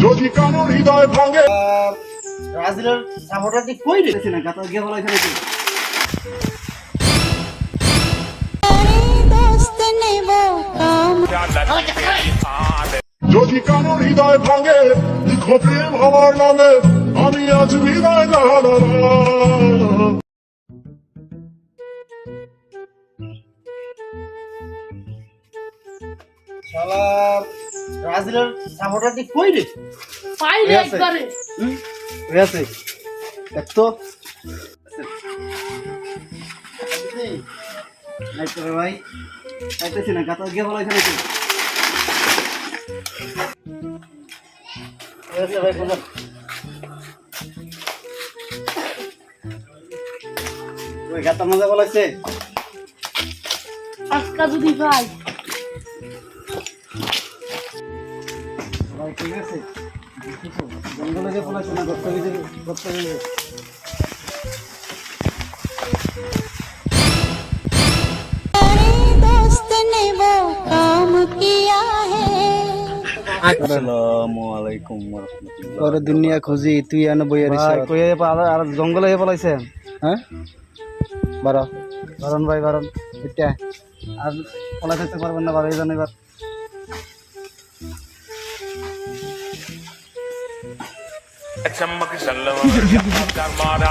যদি কারোর হৃদয় ভাঙে ব্রাজিলের সাপোর্টার কি কই রেখেছে না গিয়ে বলা এখানে যদি কারোর হৃদয় ভাঙে খোপ্রেম হওয়ার নামে আমি আজ হৃদয় না ব্রাজিলের সাপোর্টার দি কই রে? পাইলে আছে। একবারে। হয়েছে দেখ তো। ভাই। না গাতা গিয়ে ভাই ওই গাতার মজা বলাইছে। আজকা যদি ভাই। ঠিক আছে? জঙ্গলে যে পড়াশোনা করতে গেছে করতে গেছে। দুনিয়া খুঁজি তুই আনো বইয়া আর জঙ্গলে পলাইছে? হ্যাঁ? বারো। বারণ ভাই বারণ। আর পলাইতে পারবেন না বারো এবার ചമ്മക്ക് ശല്ലമാരാ